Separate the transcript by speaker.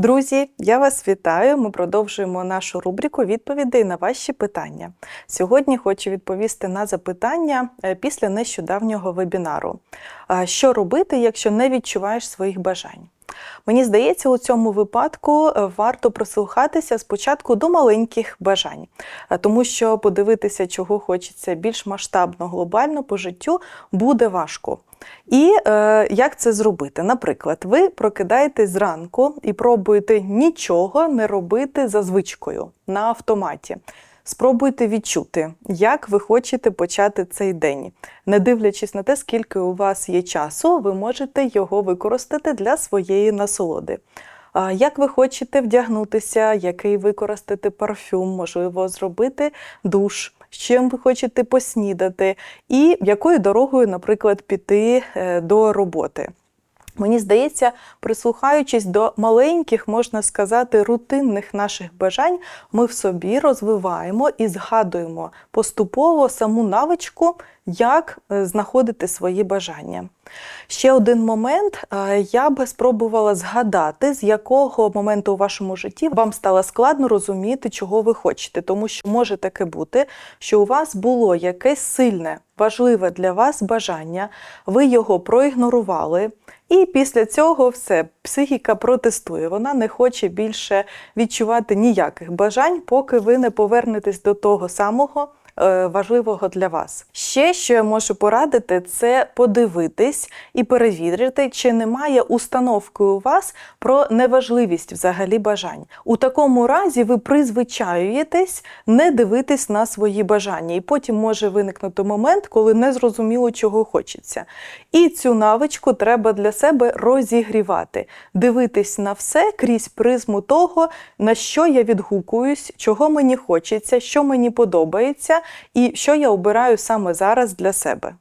Speaker 1: Друзі, я вас вітаю. Ми продовжуємо нашу рубрику відповідей на ваші питання. Сьогодні хочу відповісти на запитання е, після нещодавнього вебінару. Що робити, якщо не відчуваєш своїх бажань? Мені здається, у цьому випадку е, варто прислухатися спочатку до маленьких бажань, е, тому що подивитися, чого хочеться більш масштабно, глобально по життю, буде важко. І е, як це зробити? Наприклад, ви прокидаєтесь зранку і пробуєте нічого не робити за звичкою на автоматі. Спробуйте відчути, як ви хочете почати цей день. Не дивлячись на те, скільки у вас є часу, ви можете його використати для своєї насолоди. Як ви хочете вдягнутися, який використати парфюм, можливо, зробити душ, з чим ви хочете поснідати, і якою дорогою, наприклад, піти е, до роботи. Мені здається, прислухаючись до маленьких, можна сказати, рутинних наших бажань, ми в собі розвиваємо і згадуємо поступово саму навичку, як е, знаходити свої бажання. Ще один момент, я би спробувала згадати, з якого моменту у вашому житті вам стало складно розуміти, чого ви хочете, тому що може таке бути, що у вас було якесь сильне, важливе для вас бажання, ви його проігнорували. І після цього все, психіка протестує. Вона не хоче більше відчувати ніяких бажань, поки ви не повернетесь до того самого важливого для вас. Ще що я можу порадити, це подивитись і перевірити, чи немає установки у вас про неважливість взагалі бажань. У такому разі ви призвичаюєтесь не дивитись на свої бажання, і потім може виникнути момент, коли не зрозуміло, чого хочеться. І цю навичку треба для себе розігрівати, дивитись на все крізь призму того, на що я відгукуюсь, чого мені хочеться, що мені подобається, і що я обираю саме зараз для себе.